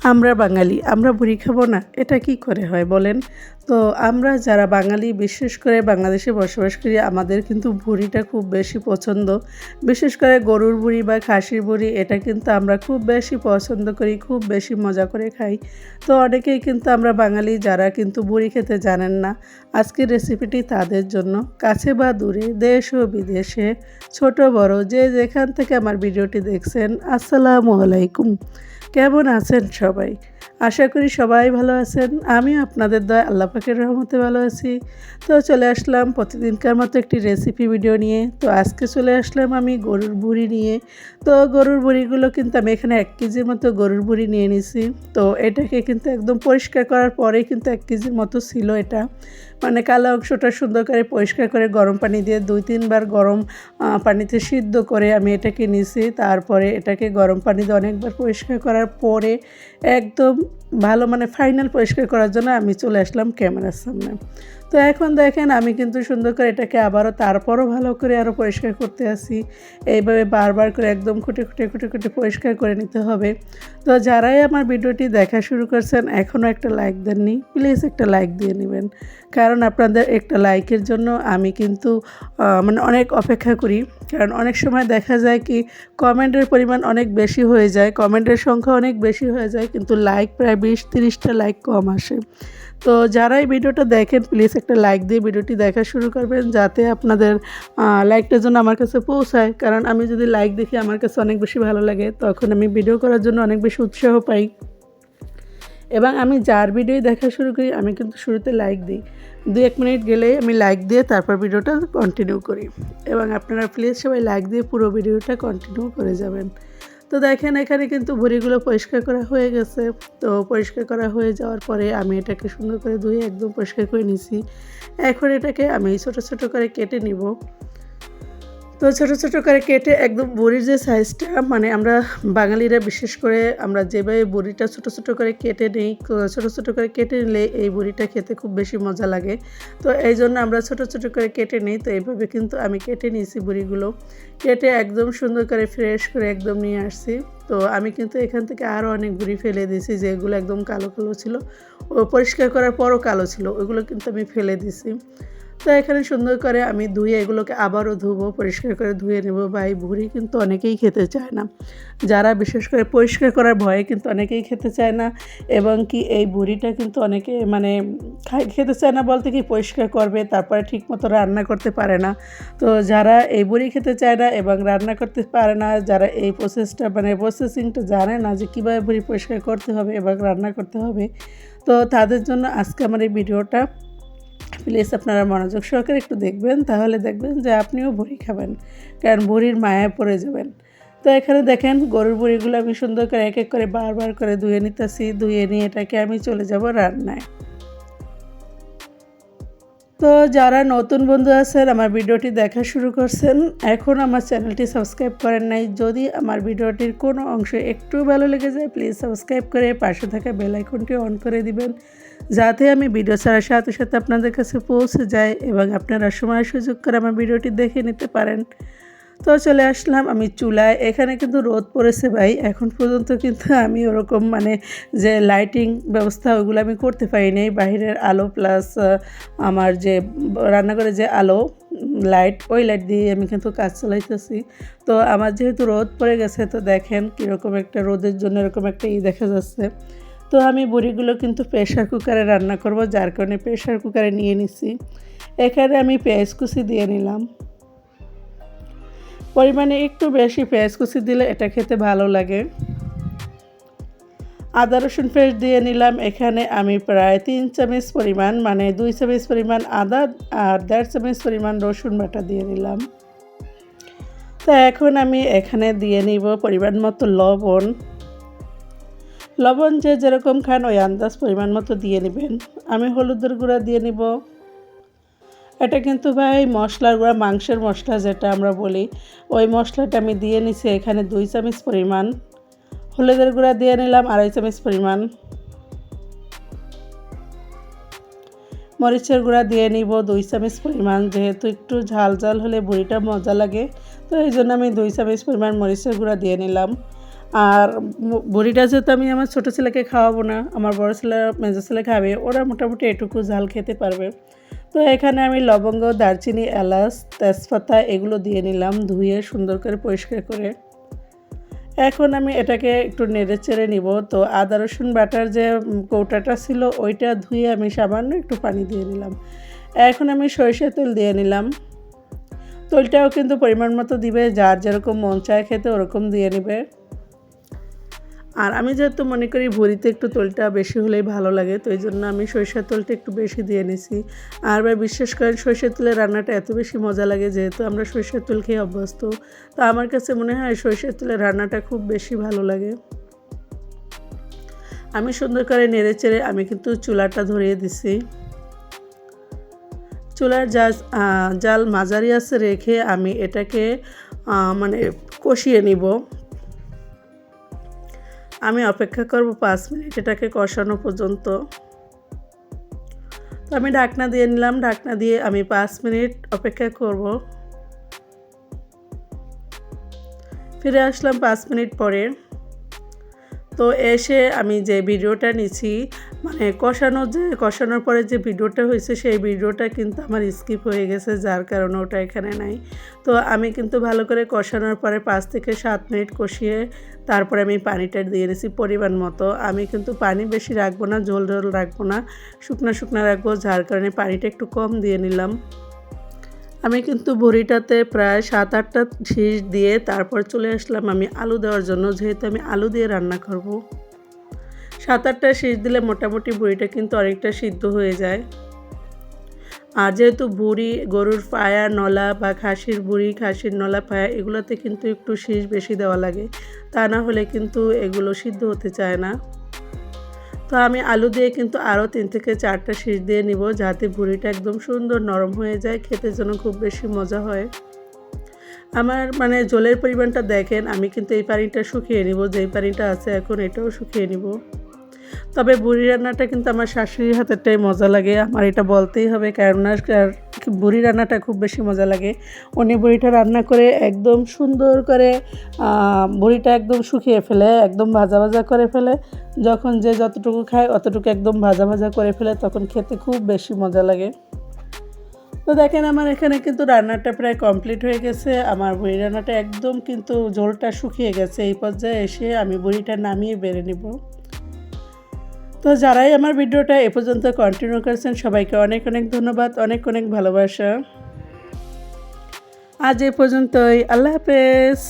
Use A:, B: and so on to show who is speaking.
A: আমরা বাঙালি, আমরা বুড়ি খাব না, এটা কি করে হয় বলেন? তো আমরা যারা বাঙালি, বিশেষ করে বাংলাদেশে বসবাস করি, আমাদের কিন্তু ভুড়িটা খুব বেশি পছন্দ। বিশেষ করে গরুর বুড়ি বা খাসির বুড়ি, এটা কিন্তু আমরা খুব বেশি পছন্দ করি, খুব বেশি মজা করে খাই। তো অনেকেই কিন্তু আমরা বাঙালি, যারা কিন্তু বুড়ি খেতে জানেন না। আজকের রেসিপিটি তাদের জন্য। কাছে বা দূরে, দেশ ও বিদেশে, ছোট, বড়, যে যেখান থেকে আমার ভিডিওটি দেখছেন, আসসালামু আলাইকুম। কেমন আছেন সবাই আশা করি সবাই ভালো আছেন। আমিও আপনাদের দয়া, আল্লাহ পাকের রহমতে ভালো আছি। তো চলে আসলাম প্রতিদিনকার মতো একটি রেসিপি ভিডিও নিয়ে। তো আজকে চলে আসলাম আমি গরুর বুড়ি নিয়ে। তো গরুর বুড়িগুলো কিন্তু আমি এখানে এক কেজির মতো গরুর বুড়ি নিয়ে নিছি। তো এটাকে কিন্তু একদম পরিষ্কার করার পরেই কিন্তু এক কেজির মতো ছিল এটা। মানে কালো অংশটা সুন্দর করে পরিষ্কার করে গরম পানি দিয়ে দুই তিনবার গরম পানিতে সিদ্ধ করে আমি এটাকে নিছি। তারপরে এটাকে গরম পানি দিয়ে অনেকবার পরিষ্কার করার পরে একদম ভালো মানে ফাইনাল পরিষ্কার করার জন্য আমি চলে আসলাম ক্যামেরার সামনে। তো এখন দেখেন আমি কিন্তু সুন্দর করে এটাকে আবারও তারপরও ভালো করে আরও পরিষ্কার করতে আসি। এইভাবে বারবার করে একদম খুঁটে খুঁটে খুঁটে খুঁটে পরিষ্কার করে নিতে হবে। তো যারাই আমার ভিডিওটি দেখা শুরু করছেন, এখনও একটা লাইক দেননি, প্লিজ একটা লাইক দিয়ে নেবেন। কারণ আপনাদের একটা লাইকের জন্য আমি কিন্তু মানে অনেক অপেক্ষা করি। কারণ অনেক সময় দেখা যায় কি, কমেন্টের পরিমাণ অনেক বেশি হয়ে যায়, কমেন্টের সংখ্যা অনেক বেশি হয়ে যায়, কিন্তু লাইক প্রায় বিশ, তিরিশটা লাইক কম আসে। তো যারা এই ভিডিওটা দেখেন প্লিজ একটা লাইক দিয়ে ভিডিওটি দেখা শুরু করবেন, যাতে আপনাদের লাইকটার জন্য আমার কাছে পৌঁছায়। কারণ আমি যদি লাইক দেখি, আমার কাছে অনেক বেশি ভালো লাগে। তখন আমি ভিডিও করার জন্য অনেক বেশি উৎসাহ পাই। এবং আমি যার ভিডিওই দেখা শুরু করি, আমি কিন্তু শুরুতে লাইক দিই। দু এক মিনিট গেলেই আমি লাইক দিয়ে তারপর ভিডিওটা কন্টিনিউ করি। এবং আপনারা প্লিজ সবাই লাইক দিয়ে পুরো ভিডিওটা কন্টিনিউ করে যাবেন। তো দেখেন এখানে কিন্তু ভুড়িগুলো পরিষ্কার করা হয়ে গেছে। তো পরিষ্কার করা হয়ে যাওয়ার পরে আমি এটাকে সুন্দর করে ধুয়ে একদম পরিষ্কার করে নিছি। এখন এটাকে আমি ছোট ছোট করে কেটে নিব। তো ছোটো ছোটো করে কেটে একদম বড়ির যে সাইজটা মানে আমরা বাঙালিরা বিশেষ করে আমরা যেভাবে বড়িটা ছোটো ছোটো করে কেটে নিই, ছোটো ছোটো করে কেটে নিলে এই বড়িটা খেতে খুব বেশি মজা লাগে। তো এই জন্য আমরা ছোটো ছোটো করে কেটে নিই, তো এইভাবে কিন্তু আমি কেটে নিয়েছি বড়িগুলো। কেটে একদম সুন্দর করে ফ্রেশ করে একদম নিয়ে আসছি। তো আমি কিন্তু এখান থেকে আরও অনেক বুড়ি ফেলে দিয়েছি, যেগুলো একদম কালো কালো ছিল। ও পরিষ্কার করার পরও কালো ছিল ওইগুলো কিন্তু আমি ফেলে দিছি তো এখানে সুন্দর করে আমি ধুয়ে এগুলোকে আবারও ধুবো, পরিষ্কার করে ধুয়ে নেব। বা এই ভুড়ি কিন্তু অনেকেই খেতে চায় না। যারা বিশেষ করে পরিষ্কার করার ভয়ে কিন্তু অনেকেই খেতে চায় না। এবং কি এই ভুড়িটা কিন্তু অনেকে মানে খাই খেতে চায় না বলতে কি পরিষ্কার করবে, তারপরে ঠিক মতো রান্না করতে পারে না। তো যারা এই বুড়ি খেতে চায় না এবং রান্না করতে পারে না, যারা এই প্রসেসটা মানে প্রসেসিংটা জানে না যে কীভাবে বুড়ি পরিষ্কার করতে হবে এবং রান্না করতে হবে, তো তাদের জন্য আজকে আমার এই ভিডিওটা। প্লিজ আপনারা মনোযোগ সহকারে একটু দেখবেন, তাহলে দেখবেন যে আপনিও ভুড়ি খাবেন, কারণ ভুড়ির মায়ায় পড়ে যাবেন। তো এখানে দেখেন গরুর বুড়িগুলো আমি সুন্দর করে এক এক করে বারবার করে ধুয়ে নিতেছি, ধুয়ে নিয়ে এটাকে আমি চলে যাব রান্নায়। তো যারা নতুন বন্ধু আছেন, আমার ভিডিওটি দেখা শুরু করছেন, এখন আমার চ্যানেলটি সাবস্ক্রাইব করেন নাই, যদি আমার ভিডিওটির কোনো অংশ একটু ভালো লেগে যায় প্লিজ সাবস্ক্রাইব করে পাশে থাকা বেল আইকনটি অন করে দিবেন। যাতে আমি ভিডিও ছাড়ার সাথে সাথে আপনাদের কাছে পৌঁছে যায় এবং আপনারা সময় সুযোগ করে আমার ভিডিওটি দেখে নিতে পারেন। তো চলে আসলাম আমি চুলায়। এখানে কিন্তু রোদ পড়েছে ভাই। এখন পর্যন্ত কিন্তু আমি ওরকম মানে যে লাইটিং ব্যবস্থা ওগুলো আমি করতে পারিনি। বাহিরের আলো প্লাস আমার যে রান্নাঘরে যে আলো লাইট ওই লাইট দিয়ে আমি কিন্তু কাজ চালাইতেছি। তো আমার যেহেতু রোদ পড়ে গেছে, তো দেখেন কীরকম একটা রোদের জন্য এরকম একটা ই দেখা যাচ্ছে। তো আমি বড়িগুলো কিন্তু প্রেশার কুকারে রান্না করব, যার কারণে প্রেশার কুকারে নিয়ে নিছি। এখানে আমি পেঁয়াজ কুচি দিয়ে নিলাম। পরিমাণে একটু বেশি পেঁয়াজ কুচি দিলে এটা খেতে ভালো লাগে। আদা রসুন পেস্ট দিয়ে নিলাম। এখানে আমি প্রায় তিন চামচ পরিমাণ মানে দুই চামচ পরিমাণ আদা আর দেড় চামচ পরিমাণ রসুন বাটা দিয়ে নিলাম। তা এখন আমি এখানে দিয়ে নিব পরিমাণ মতো লবণ। লবণ যে যেরকম খান, ওই আন্দাজ পরিমাণ মতো দিয়ে নেবেন। আমি হলুদের গুঁড়া দিয়ে নিব। এটা কিন্তু ভাই মশলার গুঁড়া, মাংসের মশলা যেটা আমরা বলি, ওই মশলাটা আমি দিয়ে নিছি এখানে দুই চামচ পরিমাণ। হলুদের গুঁড়া দিয়ে নিলাম আড়াই চামচ পরিমাণ। মরিচের গুঁড়া দিয়ে নিব দুই চামচ পরিমাণ, যেহেতু একটু ঝাল ঝাল হলে বুড়িটা মজা লাগে, তো এই জন্য আমি দুই চামচ পরিমাণ মরিচের গুঁড়া দিয়ে নিলাম। আর বড়িটা যেহেতু আমি আমার ছোটো ছেলেকে খাওয়াবো না, আমার বড় ছেলে মেজো ছেলে খাবে, ওরা মোটামুটি এটুকু ঝাল খেতে পারবে। তো এখানে আমি লবঙ্গ, দারচিনি, এলাচ, তেজপাতা এগুলো দিয়ে নিলাম ধুয়ে সুন্দর করে পরিষ্কার করে। এখন আমি এটাকে একটু নেড়ে চেড়ে নিব। তো আদা, রসুন বাটার যে কৌটাটা ছিল ওইটা ধুয়ে আমি সামান্য একটু পানি দিয়ে নিলাম। এখন আমি সরিষার তেল দিয়ে নিলাম। তেলটাও কিন্তু পরিমাণ মতো দিবে, যার যেরকম মন চায় খেতে ওরকম দিয়ে নেবে। আর আমি যেহেতু মনে করি ভুড়িতে একটু তেলটা বেশি হলেই ভালো লাগে, তো এই জন্য আমি সরিষার তেলটা একটু বেশি দিয়ে নিছি। আর ভাই, বিশ্বাস করেন, সরিষার তেলের রান্নাটা এত বেশি মজা লাগে যেহেতু আমরা সরিষার তেল খেয়ে অভ্যস্ত। তো আমার কাছে মনে হয় সরিষার তেলের রান্নাটা খুব বেশি ভালো লাগে। আমি সুন্দর করে নেড়ে চেড়ে আমি কিন্তু চুলাটা ধরিয়ে দিছি। চুলার যা জাল মাঝারি আছে রেখে আমি এটাকে মানে কষিয়ে নিব। আমি অপেক্ষা করব পাঁচ মিনিট এটাকে কষানো পর্যন্ত। তো আমি ঢাকনা দিয়ে নিলাম, ঢাকনা দিয়ে আমি পাঁচ মিনিট অপেক্ষা করব। ফিরে আসলাম পাঁচ মিনিট পরে। তো এসে আমি যে ভিডিওটা নিছি মানে কষানো যে, কষানোর পরে যে ভিডিওটা হয়েছে, সেই ভিডিওটা কিন্তু আমার স্কিপ হয়ে গেছে, যার কারণে ওটা এখানে নাই। তো আমি কিন্তু ভালো করে কষানোর পরে পাঁচ থেকে সাত মিনিট কষিয়ে তারপরে আমি পানিটা দিয়ে নিয়েছি পরিমাণ মতো। আমি কিন্তু পানি বেশি রাখব না, ঝোল ঝোল রাখব না, শুকনো শুকনো রাখব, যার কারণে পানিটা একটু কম দিয়ে নিলাম। আমি কিন্তু বড়িটাতে প্রায় সাত আটটা শীষ দিয়ে তারপর চলে আসলাম আমি আলু দেওয়ার জন্য, যেহেতু আমি আলু দিয়ে রান্না করব। সাত আটটা শীষ দিলে মোটামুটি বড়িটা কিন্তু অনেকটা সিদ্ধ হয়ে যায়। আর যেহেতু বুড়ি গরুর পায়া, নলা বা খাসির বুড়ি খাসির নলা, পায়া, এগুলোতে কিন্তু একটু শীষ বেশি দেওয়া লাগে, তা না হলে কিন্তু এগুলো সিদ্ধ হতে চায় না। তো আমি আলু দিয়ে কিন্তু আরও তিন থেকে চারটা শীষ দিয়ে নিব যাতে ভুড়িটা একদম সুন্দর নরম হয়ে যায়, খেতে যেন খুব বেশি মজা হয়। আমার মানে জলের পরিমাণটা দেখেন, আমি কিন্তু এই পানিটা শুকিয়ে নিব, যেই পানিটা আছে এখন এটাও শুকিয়ে নিব। তবে বুড়ি রান্নাটা কিন্তু আমার শাশুড়ির হাতেরটাই মজা লাগে। আমার এটা বলতেই হবে কেননা বুড়ি রান্নাটা খুব বেশি মজা লাগে। উনি বুড়িটা রান্না করে একদম সুন্দর করে বুড়িটা একদম শুকিয়ে ফেলে, একদম ভাজা ভাজা করে ফেলে। যখন যে যতটুকু খায় অতটুকু একদম ভাজা ভাজা করে ফেলে, তখন খেতে খুব বেশি মজা লাগে। তো দেখেন আমার এখানে কিন্তু রান্নাটা প্রায় কমপ্লিট হয়ে গেছে। আমার বুড়ি রান্নাটা একদম কিন্তু ঝোলটা শুকিয়ে গেছে। এই পর্যায়ে এসে আমি বুড়িটা নামিয়ে বেড়ে নিব। তো যারাই আমার ভিডিওটা এ পর্যন্ত কন্টিনিউ করেছেন, সবাইকে অনেক অনেক ধন্যবাদ, অনেক অনেক ভালোবাসা। আজ এ পর্যন্তই, আল্লাহ হাফেজ।